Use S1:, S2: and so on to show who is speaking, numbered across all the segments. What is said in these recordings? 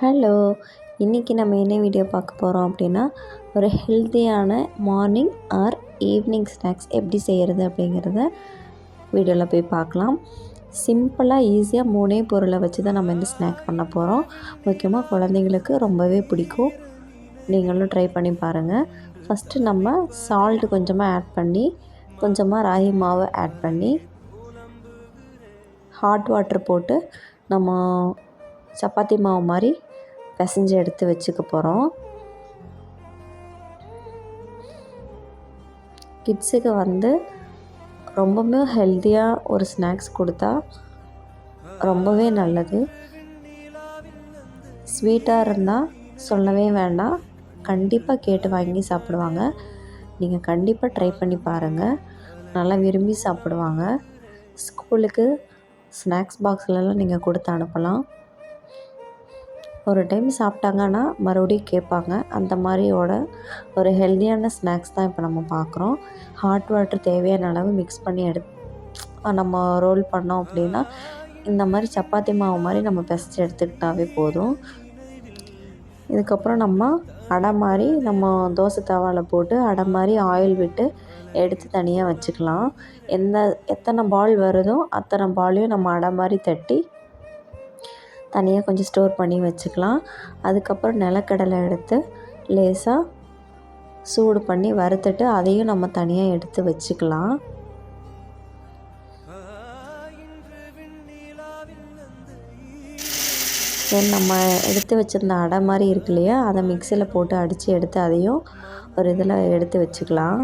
S1: Hello. இன்றைக்கி நம்ம என்ன வீடியோ பார்க்க போகிறோம் அப்படின்னா ஒரு ஹெல்த்தியான மார்னிங் ஆர் ஈவினிங் ஸ்நாக்ஸ் எப்படி செய்கிறது அப்படிங்கிறத வீடியோவில் போய் பார்க்கலாம். சிம்பிளாக ஈஸியாக மூணே பொருளை வச்சு தான் நம்ம இந்த ஸ்நாக் பண்ண போகிறோம் முக்கியமாக குழந்தைங்களுக்கு ரொம்பவே பிடிக்கும். நீங்களும் ட்ரை பண்ணி பாருங்கள் ஃபஸ்ட்டு நம்ம சால்ட் கொஞ்சமாக ஆட் பண்ணி கொஞ்சமாக ராகி மாவை ஆட் பண்ணி ஹாட் வாட்டர் போட்டு நம்ம சப்பாத்தி மாவு மாதிரி பிசைஞ்சு எடுத்து வச்சுக்க போகிறோம் கிட்ஸுக்கு வந்து ரொம்பவுமே ஹெல்த்தியாக ஒரு ஸ்நாக்ஸ் கொடுத்தா ரொம்பவே நல்லது. ஸ்வீட்டாக இருந்தால் சொல்லவே வேண்டாம். கண்டிப்பாக கேட்டு வாங்கி சாப்பிடுவாங்க. நீங்கள் கண்டிப்பாக ட்ரை பண்ணி பாருங்கள் நல்லா விரும்பி சாப்பிடுவாங்க. ஸ்கூலுக்கு ஸ்நாக்ஸ் பாக்ஸ்லலாம் நீங்கள் கொடுத்து அனுப்பலாம். ஒரு டைம் சாப்பிட்டாங்கன்னா மறுபடியும் கேட்பாங்க. அந்த மாதிரியோட ஒரு ஹெல்த்தியான ஸ்நாக்ஸ் தான் இப்போ நம்ம பார்க்குறோம் ஹாட் வாட்டர் தேவையான அளவு மிக்ஸ் பண்ணி எடு நம்ம ரோல் பண்ணோம் அப்படின்னா இந்த மாதிரி சப்பாத்தி மாவு மாதிரி நம்ம பிசைச்சு எடுத்துக்கிட்டாவே போதும். இதுக்கப்புறம் நம்ம அடை மாதிரி நம்ம தோசை தவாவில் போட்டு அடை மாதிரி ஆயில் விட்டு எடுத்து தனியாக வச்சுக்கலாம். எந்த எத்தனை பால் வருதோ அத்தனை பாலையும் நம்ம அடை மாதிரி தட்டி தனியாக கொஞ்சம் ஸ்டோர் பண்ணி வச்சுக்கலாம். அதுக்கப்புறம் நிலக்கடலை எடுத்து லேசாக சூடு பண்ணி வறுத்துட்டு அதையும் நம்ம தனியாக எடுத்து வச்சுக்கலாம். தென் நம்ம எடுத்து வச்சுருந்த அடை மாதிரி இருக்கு இல்லையா அதை மிக்சியில் போட்டு அடித்து எடுத்து அதையும் ஒரு இதில் எடுத்து வச்சுக்கலாம்.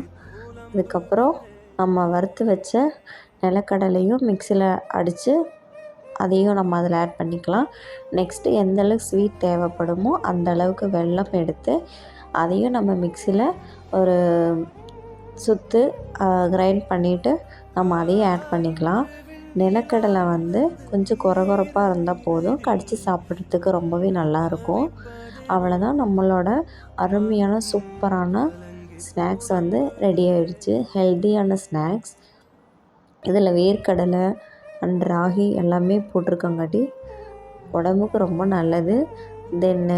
S1: அதுக்கப்புறம் நம்ம வறுத்து வச்ச நிலக்கடலையும் மிக்சியில் அடித்து அதையும் நம்ம அதில் ஆட் பண்ணிக்கலாம். நெக்ஸ்ட்டு எந்த அளவுக்கு ஸ்வீட் தேவைப்படுமோ அந்த அளவுக்கு வெல்லம் எடுத்து அதையும் நம்ம மிக்சியில் ஒரு சுற்று கிரைண்ட் பண்ணிவிட்டு நம்ம அதையும் ஆட் பண்ணிக்கலாம். நிலக்கடலை வந்து கொஞ்சம் குறகுறப்பாக இருந்தால் போதும். கடித்து சாப்பிட்றதுக்கு ரொம்பவே நல்லாயிருக்கும் அவ்வளோதான் நம்மளோட அருமையான சூப்பரான ஸ்நாக்ஸ் வந்து ரெடி ஆகிடுச்சு ஹெல்த்தியான ஸ்நாக்ஸ் இதில் வேர்க்கடலை அண்ட் ராகி எல்லாமே போட்டிருக்கங்காட்டி உடம்புக்கு ரொம்ப நல்லது. தென்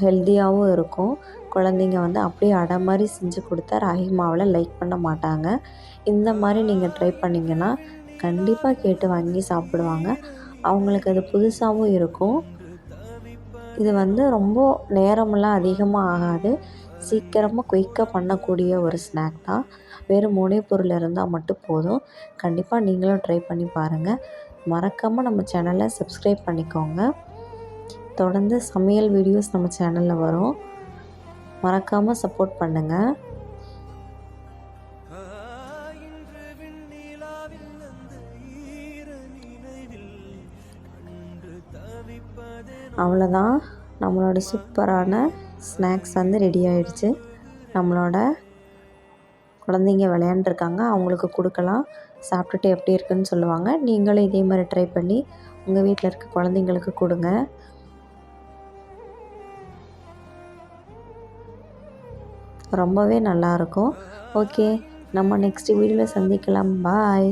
S1: ஹெல்த்தியாகவும் இருக்கும். குழந்தைங்க வந்து அப்படியே அடை மாதிரி செஞ்சு கொடுத்தா ராகி மாவில் லைக் பண்ண மாட்டாங்க. இந்த மாதிரி நீங்கள் ட்ரை பண்ணிங்கன்னா கண்டிப்பாக கேட்டு வாங்கி சாப்பிடுவாங்க. அவங்களுக்கு அது புதுசாகவும் இருக்கும். இது வந்து ரொம்ப நேரமெல்லாம் அதிகமாக ஆகாது. சீக்கிரமாக குயிக்காக பண்ணக்கூடிய ஒரு ஸ்நாக் தான். வெறும் மூணே பொருள் இருந்தால் மட்டும் போதும். கண்டிப்பாக நீங்களும் ட்ரை பண்ணி பாருங்கள் மறக்காமல் நம்ம சேனலை சப்ஸ்கிரைப் பண்ணிக்கோங்க. தொடர்ந்து சமையல் வீடியோஸ் நம்ம சேனலில் வரும். மறக்காமல் சப்போர்ட் பண்ணுங்கள் அவ்வளோதான். நம்மளோட சூப்பரான ஸ்நாக்ஸ் வந்து ரெடி ஆகிடுச்சு நம்மளோட குழந்தைங்க விளையாண்டுருக்காங்க. அவங்களுக்கு கொடுக்கலாம். சாப்பிட்டுட்டு எப்படி இருக்குன்னு சொல்லுவாங்க. நீங்களும் இதே மாதிரி ட்ரை பண்ணி உங்கள் வீட்டில் இருக்க குழந்தைங்களுக்கு கொடுங்க. ரொம்பவே நல்லாயிருக்கும் ஓகே நம்ம நெக்ஸ்ட் வீடியோவில் சந்திக்கலாம். பாய்